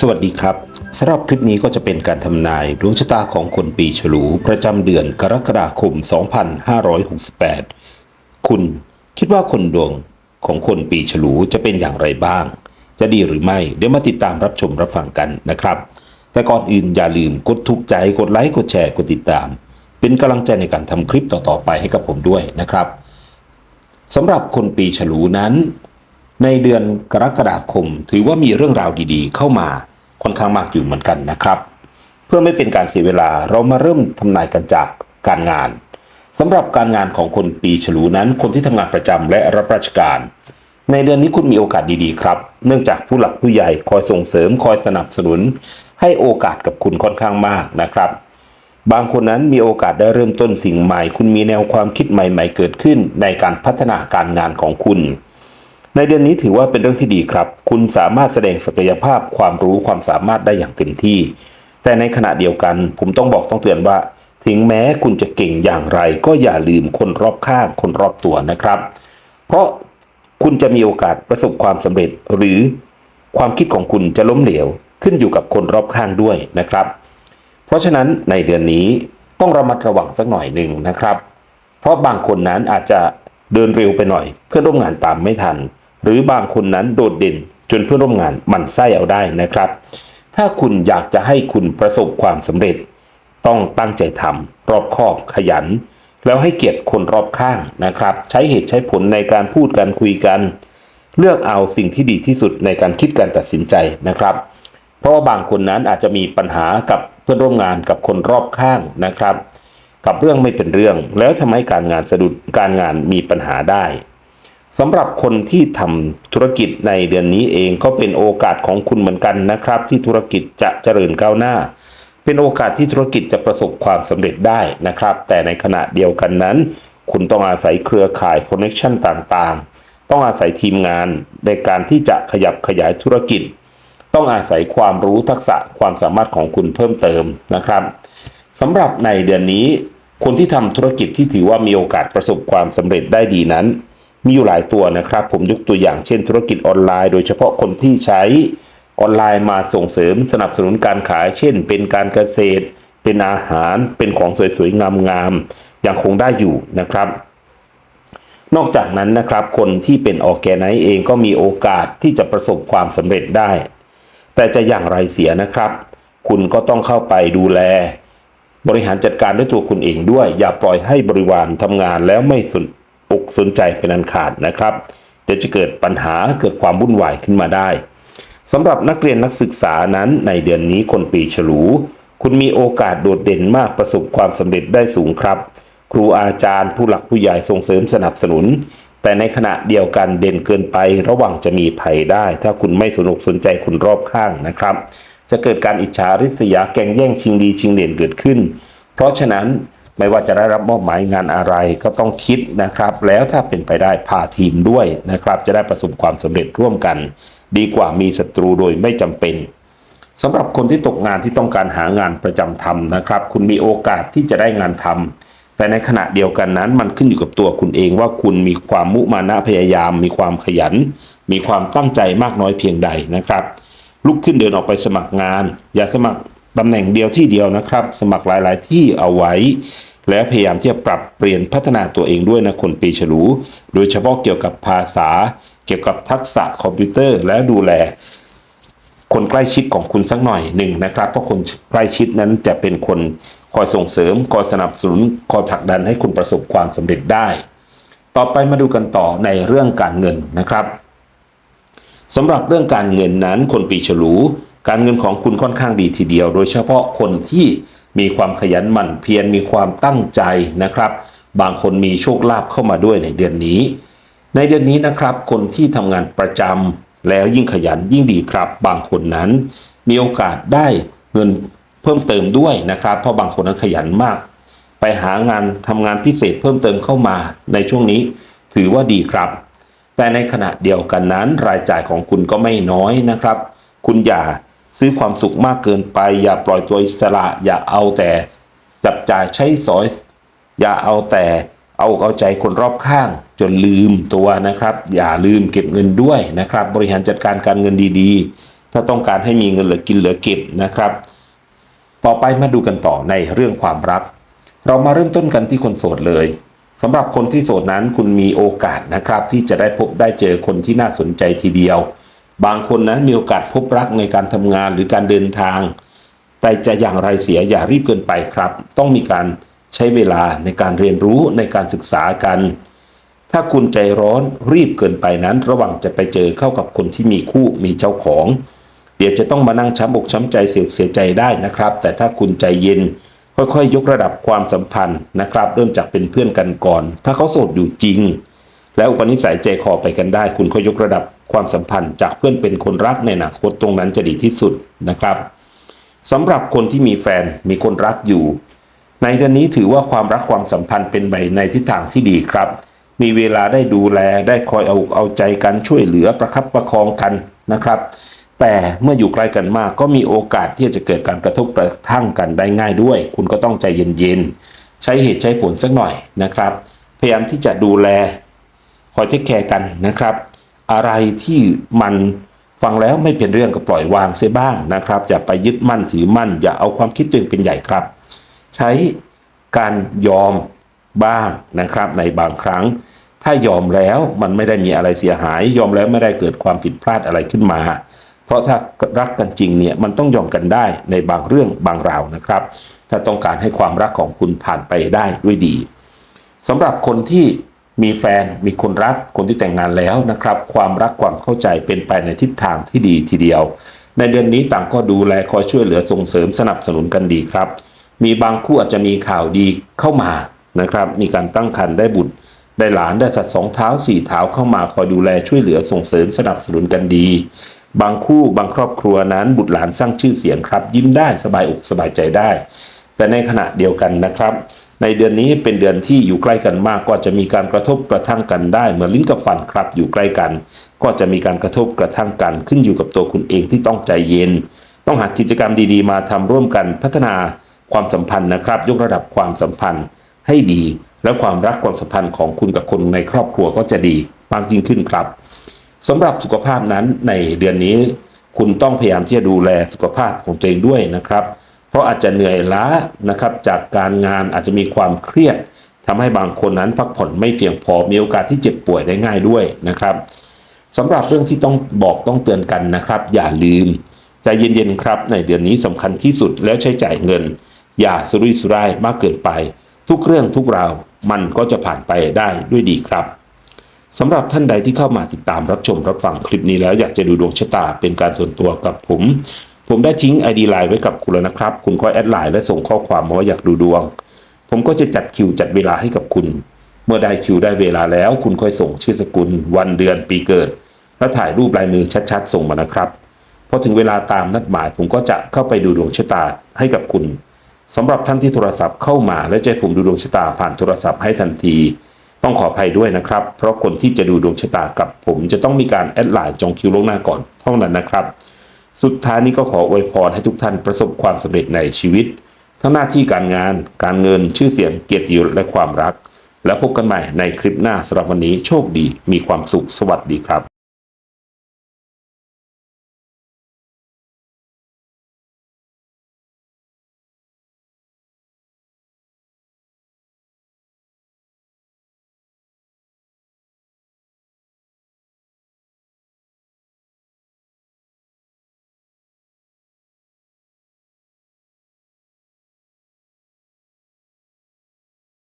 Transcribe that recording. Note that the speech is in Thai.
สวัสดีครับสำหรับคลิปนี้ก็จะเป็นการทำนายดวงชะตาของคนปีฉลูประจำเดือนกรกฎาคม 2568 คุณคิดว่าคนดวงของคนปีฉลูจะเป็นอย่างไรบ้าง จะดีหรือไม่เดี๋ยวมาติดตามรับชมรับฟังกันนะครับ แต่ก่อนอื่นอย่าลืมกดถูกใจกดไลค์กดแชร์กดติดตาม เป็นกำลังใจในการทำคลิปต่อๆไปให้กับผมด้วยนะครับสำหรับคนปีฉลูนั้น ในเดือนกรกฎาคม ถือว่ามีเรื่องราวดีๆ เข้ามาค่อนข้างมากอยู่เหมือนกันนะครับ เพื่อไม่เป็นการเสียเวลาเรามาเริ่มทำนายกันจากการงานสำหรับการงานของคนปีฉลูนั้น คนที่ทำงานประจำและรับราชการ ในเดือนนี้คุณมีโอกาสดีๆครับ เนื่องจากผู้หลักผู้ใหญ่คอยส่งเสริมคอยสนับสนุน ให้โอกาสกับคุณค่อนข้างมากนะครับ บางคนนั้นมีโอกาสได้เริ่มต้นสิ่งใหม่ คุณมีแนวความคิดใหม่ ๆ เกิดขึ้นในการพัฒนาการงานของคุณ ในเดือนนี้ถือว่าเป็นเรื่องที่ดีครับ คุณสามารถแสดงศักยภาพความรู้ความสามารถได้อย่างเต็มที่ แต่ในขณะเดียวกัน ผมต้องบอกต้องเตือนว่า ถึงแม้คุณจะเก่งอย่างไร ก็อย่าลืมคนรอบข้างคนรอบตัวนะครับ เพราะคุณจะมีโอกาสประสบความสำเร็จ หรือความคิดของคุณจะล้มเหลวขึ้นอยู่กับคนรอบข้างด้วยนะครับ เพราะฉะนั้นในเดือนนี้ต้องระมัดระวังสักหน่อยหนึ่งนะครับ เพราะบางคนนั้นอาจจะเดินเร็วไปหน่อย เพื่อนร่วมงานตามไม่ทัน หรือบางคนนั้นโดดเด่นจนเพื่อนร่วมงานมันไส้เอาได้นะครับ ถ้าคุณอยากจะให้คุณประสบความสำเร็จ ต้องตั้งใจทำรอบคอบขยัน แล้วให้เกียรติคนรอบข้างนะครับ ใช้เหตุใช้ผลในการพูดกันคุยกัน เลือกเอาสิ่งที่ดีที่สุดในการคิดการตัดสินใจนะครับ เพราะว่าบางคนนั้นอาจจะมีปัญหากับเพื่อนร่วมงานกับคนรอบข้างนะครับ กับเรื่องไม่เป็นเรื่อง แล้วทำให้การงานสะดุดการงานมีปัญหาได้ สำหรับคนที่ทำธุรกิจในเดือนนี้เองก็เป็นโอกาสของคุณเหมือนกันนะครับ ที่ธุรกิจจะเจริญก้าวหน้า เป็นโอกาสที่ธุรกิจจะประสบความสำเร็จได้นะครับ แต่ในขณะเดียวกันนั้น คุณต้องอาศัยเครือข่ายคอนเนคชันต่างๆ ต้องอาศัยทีมงานในการที่จะขยับขยายธุรกิจ ต้องอาศัยความรู้ทักษะความสามารถของคุณเพิ่มเติมนะครับสำหรับในเดือนนี้ คนที่ทำธุรกิจที่ถือว่ามีโอกาสประสบความสำเร็จได้ดีนั้น มีอยู่หลายตัวนะครับ ผมยกตัวอย่างเช่นธุรกิจออนไลน์ โดยเฉพาะคนที่ใช้ออนไลน์มาส่งเสริมสนับสนุนการขาย เช่น เป็นการเกษตร เป็นอาหาร เป็นของสวยๆ งามๆยังคงได้อยู่นะครับ นอกจากนั้นนะครับคนที่เป็นออแกไนซ์เองก็มีโอกาสที่จะประสบความสำเร็จได้ แต่จะอย่างไรเสียนะครับ คุณก็ต้องเข้าไปดูแล บริหารจัดการด้วยตัวคุณเองด้วย อย่าปล่อยให้บริวารทำงานแล้วไม่สน อกสนใจเป็นอันขาดนะครับ เดี๋ยวจะเกิดปัญหาเกิดความวุ่นวายขึ้นมาได้สำหรับนักเรียนนักศึกษานั้นในเดือนนี้คนปีฉลู คุณมีโอกาสโดดเด่นมากประสบความสำเร็จได้สูงครับ ครูอาจารย์ผู้หลักผู้ใหญ่ส่งเสริมสนับสนุน แต่ในขณะเดียวกันเด่นเกินไประหว่างจะมีภัยได้ ถ้าคุณไม่สนุกสนใจคนรอบข้างนะครับ จะเกิดการอิจฉาริษยาแก่งแย่งชิงดีชิงเด่นเกิดขึ้น เพราะฉะนั้น ไม่ว่าจะได้รับมอบหมายงานอะไรก็ต้องคิดนะครับ แล้วถ้าเป็นไปได้พาทีมด้วยนะครับ จะได้ประสบความสำเร็จร่วมกัน ดีกว่ามีศัตรูโดยไม่จำเป็นสำหรับคนที่ตกงานที่ต้องการหางานประจำทำนะครับ คุณมีโอกาสที่จะได้งานทำแต่ในขณะเดียวกันนั้น มันขึ้นอยู่กับตัวคุณเองว่าคุณมีความมุมานะพยายาม มีความขยัน มีความตั้งใจมากน้อยเพียงใดนะครับ ลุกขึ้นเดินออกไปสมัครงาน อย่าสมัคร ตำแหน่งเดียวที่เดียวนะครับ สมัครหลาย ๆ ที่เอาไว้ และพยายามที่จะปรับเปลี่ยนพัฒนาตัวเองด้วยนะคนปีฉลู โดยเฉพาะเกี่ยวกับภาษา เกี่ยวกับทักษะคอมพิวเตอร์ และดูแล คนใกล้ชิดของคุณสักหน่อยหนึ่งนะครับ เพราะคนใกล้ชิดนั้นจะเป็นคนคอยส่งเสริม คอยสนับสนุน คอยผลักดันให้คุณประสบความสำเร็จได้ ต่อไปมาดูกันต่อในเรื่องการเงินนะครับสำหรับเรื่องการเงินนั้นคนปีฉลู การเงินของคุณค่อนข้างดีทีเดียว โดยเฉพาะคนที่มีความขยันหมั่นเพียรมีความตั้งใจนะครับ บางคนมีโชคลาภเข้ามาด้วยในเดือนนี้ ในเดือนนี้นะครับคนที่ทำงานประจำแล้วยิ่งขยันยิ่งดีครับ บางคนนั้น มีโอกาสได้เงินเพิ่มเติมด้วยนะครับ เพราะบางคนนั้นขยันมาก ไปหางานทำงานพิเศษเพิ่มเติมเข้ามาในช่วงนี้ ถือว่าดีครับ แต่ในขณะเดียวกันนั้นรายจ่ายของคุณก็ไม่น้อยนะครับ คุณอย่า ซื้อความสุขมากเกินไป อย่าปล่อยตัวอิสระ อย่าเอาแต่จับจ่ายใช้สอย อย่าเอาแต่เอาเอาใจคนรอบข้าง จนลืมตัวนะครับ อย่าลืมเก็บเงินด้วยนะครับ บริหารจัดการการเงินดีๆ ถ้าต้องการให้มีเงินเหลือกินเหลือเก็บนะครับ ต่อไปมาดูกันต่อในเรื่องความรัก เรามาเริ่มต้นกันที่คนโสดเลยสำหรับคนที่โสดนั้นคุณมีโอกาสนะครับ ที่จะได้พบได้เจอคนที่น่าสนใจทีเดียว บางคนนั้นมีโอกาสพบรักในการทำงานหรือการเดินทาง แต่จะอย่างไรเสียอย่ารีบเกินไปครับ ต้องมีการใช้เวลาในการเรียนรู้ในการศึกษากัน ถ้าคุณใจร้อนรีบเกินไปนั้น ระวังจะไปเจอเข้ากับคนที่มีคู่มีเจ้าของ เดี๋ยวจะต้องมานั่งช้ำอกช้ำใจเสียเสียใจได้นะครับ แต่ถ้าคุณใจเย็นค่อยๆ ยกระดับความสัมพันธ์นะครับ เริ่มจากเป็นเพื่อนกันก่อน ถ้าเขาโสดอยู่จริง แล้วอุปนิสัยใจคอไปกันได้ คุณก็ยกระดับ ความสัมพันธ์จากเพื่อนเป็นคนรักในอนาคตตรงนั้นจะดีที่สุดนะครับสำหรับคนที่มีแฟนมีคนรักอยู่ ในเดือนนี้ถือว่าความรักความสัมพันธ์เป็นไปในทิศทางที่ดีครับ มีเวลาได้ดูแลได้คอยเอาเอาใจกันช่วยเหลือประคับประคองกันนะครับ แต่เมื่ออยู่ใกล้กันมากก็มีโอกาสที่จะเกิดการกระทบกระทั่งกันได้ง่ายด้วย คุณก็ต้องใจเย็นๆใช้เหตุใช้ผลสักหน่อยนะครับ พยายามที่จะดูแลคอยเทคแคร์กันนะครับ อะไรที่มันฟังแล้วไม่เป็นเรื่องก็ปล่อยวางเสียบ้างนะครับ อย่าไปยึดมั่นถือมั่น อย่าเอาความคิดตัวเองเป็นใหญ่ครับ ใช้การยอมบ้างนะครับ ในบางครั้ง ถ้ายอมแล้วมันไม่ได้มีอะไรเสียหาย ยอมแล้วไม่ได้เกิดความผิดพลาดอะไรขึ้นมา เพราะถ้ารักกันจริงเนี่ยมันต้องยอมกันได้ในบางเรื่องบางราวนะครับ ถ้าต้องการให้ความรักของคุณผ่านไปได้ด้วยดีสำหรับคนที่ มีแฟนมีคนรักคนที่แต่งงานแล้วนะครับ ความรักความเข้าใจเป็นไปในทิศทางที่ดีทีเดียว ในเดือนนี้ต่างก็ดูแลคอยช่วยเหลือส่งเสริมสนับสนุนกันดีครับ มีบางคู่อาจจะมีข่าวดีเข้ามานะครับ มีการตั้งครรภ์ได้บุตร ได้หลานได้สัตว์สองเท้าสี่เท้าเข้ามาคอยดูแลช่วยเหลือส่งเสริมสนับสนุนกันดี บางคู่บางครอบครัวนั้นบุตรหลานสร้างชื่อเสียงครับ ยิ้มได้สบายอกสบายใจได้ แต่ในขณะเดียวกันนะครับ ในเดือนนี้เป็นเดือนที่อยู่ใกล้กันมากก็จะมีการกระทบกระทั่งกันได้เหมือนลิ้นกับฟันครับอยู่ใกล้กัน ก็จะมีการกระทบกระทั่งกัน ขึ้นอยู่กับตัวคุณเองที่ต้องใจเย็น ต้องหากิจกรรมดีๆ มาทำร่วมกันพัฒนาความสัมพันธ์นะครับ ยกระดับความสัมพันธ์ให้ดี และความรักความสัมพันธ์ของคุณกับคนในครอบครัวก็จะดีมากยิ่งขึ้นครับสำหรับสุขภาพนั้นในเดือนนี้ คุณต้องพยายามที่จะดูแลสุขภาพของตัวเองด้วยนะครับ ราะอาจจะเหนื่อยล้านะครับจากการงานอาจจะมีความเครียดทำให้บางคนนั้นพักผ่อนไม่เพียงพอมีโอกาสที่เจ็บป่วยได้ง่ายด้วยนะครับสำหรับเรื่องที่ต้องบอกต้องเตือนกันนะครับ อย่าลืมใจเย็นๆครับ ในเดือนนี้สำคัญที่สุดแล้วใช้จ่ายเงิน อย่าสุรุ่ยสุร่ายมากเกินไป ทุกเรื่องทุกราวมันก็จะผ่านไปได้ด้วยดีครับสำหรับท่านใดที่เข้ามาติดตามรับชมรับฟังคลิปนี้แล้วอยากจะดูดวงชะตาเป็นการส่วนตัวกับผม ผมได้ทิ้ง ID ไลน์ไว้กับคุณแล้วนะครับ คุณก็แอดไลน์และส่งข้อความมาว่าอยากดูดวง ผมก็จะจัดคิวจัดเวลาให้กับคุณ เมื่อได้คิวได้เวลาแล้ว คุณค่อยส่งชื่อสกุล วันเดือนปีเกิด และถ่ายรูปลายมือชัดๆ ส่งมานะครับพอถึงเวลาตามนัดหมาย ผมก็จะเข้าไปดูดวงชะตาให้กับคุณสำหรับท่านที่โทรศัพท์เข้ามาและจะผมดูดวงชะตาผ่านโทรศัพท์ให้ทันที ต้องขออภัยด้วยนะครับ เพราะคนที่จะดูดวงชะตากับผมจะต้องมีการแอดไลน์จองคิวล่วงหน้าก่อนเท่านั้นนะครับ สุดท้ายนี้ก็ขออวยพรให้ทุกท่านประสบความสำเร็จในชีวิต ทั้งหน้าที่การงาน การเงินชื่อเสียงเกียรติยศและความรัก แล้วพบกันใหม่ในคลิปหน้าสำหรับวันนี้โชคดีมีความสุขสวัสดีครับ